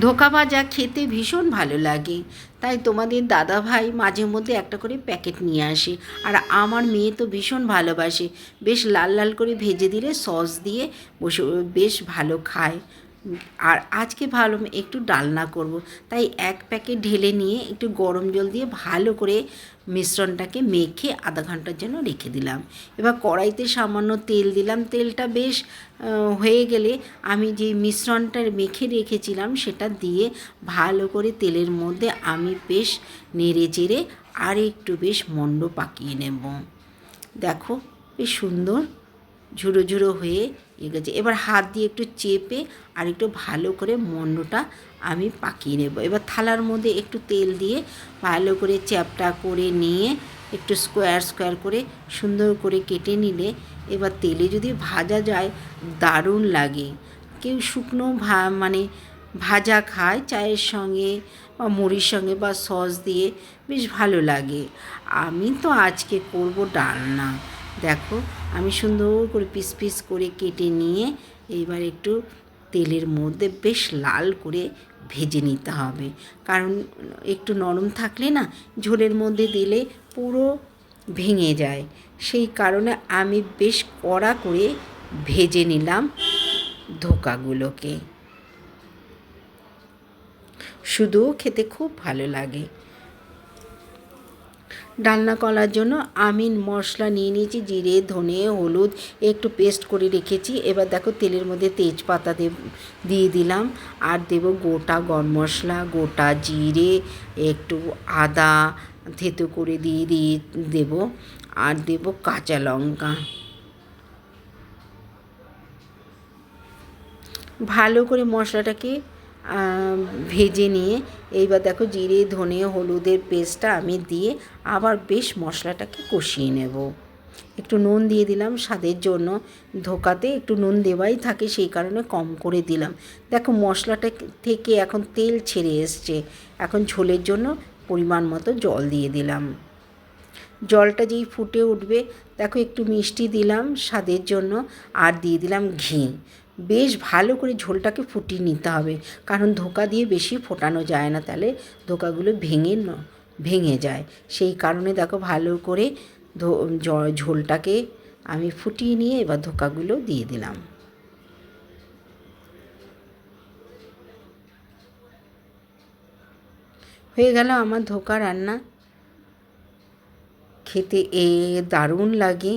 ধোকা ভাজা খেতে ভীষণ ভালো লাগে। তাই তোমাদের দাদা ভাই মাঝে মধ্যে একটা করে প্যাকেট নিয়ে আসে। আর আমার মেয়ে তো ভীষণ ভালোবাসে। বেশ লাল লাল করে ভেজে দিলে সস দিয়ে বসে, বেশ ভালো খায়। আর আজকে ভালো একটু ডালনা করব। তাই এক প্যাকেট ঢেলে নিয়ে একটু গরম জল দিয়ে ভালো করে মিশ্রণটাকে মেখে আধা ঘণ্টার জন্য রেখে দিলাম। এবার কড়াইতে সামান্য তেল দিলাম। তেলটা বেশ হয়ে গেলে আমি যে মিশ্রণটা মেখে রেখেছিলাম সেটা দিয়ে ভালো করে তেলের মধ্যে আমি বেশ নেড়ে চেড়ে আর একটু বেশ মন্ড পাকিয়ে নেব। দেখো, বেশ সুন্দর ঝুড়ো ঝুড়ো হয়ে গেছে এবার হাত দিয়ে একটু চেপে আর একটু ভালো করে মন্ডটা আমি পাকিয়ে নেব। এবার থালার মধ্যে একটু তেল দিয়ে ভালো করে চ্যাপটা করে নিয়ে একটু স্কোয়ার স্কোয়ার করে সুন্দর করে কেটে নিলে এবার তেলে যদি ভাজা যায়, দারুণ লাগে। কেউ শুকনো ভা মানে ভাজা খায় চায়ের সঙ্গে বা মুড়ির সঙ্গে বা সস দিয়ে বেশ ভালো লাগে। আমি তো আজকে করব ডালনা। দেখো, আমি সুন্দর করে পিস পিস করে কেটে নিয়ে এইবার একটু তেলের মধ্যে বেশ লাল করে ভেজে নিতে হবে। কারণ একটু নরম থাকলে না, ঝোলের মধ্যে দিলে পুরো ভেঙে যায়। সেই কারণে আমি বেশ কড়া করে ভেজে নিলাম ধোকাগুলোকে। শুধু খেতে খুব ভালো লাগে। ডালনা করার জন্য আমি মশলা নিয়ে নিয়েছি, জিরে, ধনে, হলুদ, একটু পেস্ট করে রেখেছি। এবার দেখো তেলের মধ্যে তেজপাতা দেব, দিয়ে দিলাম। আর দেব গোটা গরম মশলা, গোটা জিরে, একটু আদা থেতো করে দিয়ে দিয়ে দেবো। আর দেব কাঁচা লঙ্কা। ভালো করে মশলাটাকে ভেজে নিয়ে এইবার দেখো জিরে, ধনে, হলুদের পেস্টটা আমি দিয়ে আবার বেশ মশলাটাকে কষিয়ে নেব। একটু নুন দিয়ে দিলাম স্বাদের জন্য। ধোকাতে একটু নুন দেওয়াই থাকে, সেই কারণে কম করে দিলাম। দেখো মশলাটা থেকে এখন তেল ছেড়ে এসছে। এখন ঝোলের জন্য পরিমাণ মতো জল দিয়ে দিলাম। জলটা যেই ফুটে উঠবে, দেখো একটু মিষ্টি দিলাম স্বাদের জন্য। আর দিয়ে দিলাম ঘি। বেশ ভালো করে ঝোলটাকে ফুটিয়ে নিতে হবে। কারণ ধোকা দিয়ে বেশি ফোটানো যায় না, তাহলে ধোকাগুলো ভেঙে ন, ভেঙে যায়। সেই কারণে দেখো ভালো করে ঝোলটাকে আমি ফুটিয়ে নিয়ে এবার ধোকাগুলো দিয়ে দিলাম। হয়ে গেল আমার ধোকা রান্না। খেতে এ দারুণ লাগে।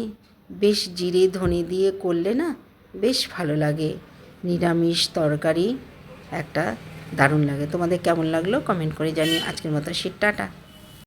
বেশ জিরে ধনে দিয়ে করলে না বেশ ভালো লাগে। নিরামিষ তরকারি একটা দারুণ লাগে। তোমাদের কেমন লাগল? কমেন্ট করে জানিয়ে আজকের মতো শীত টাটা।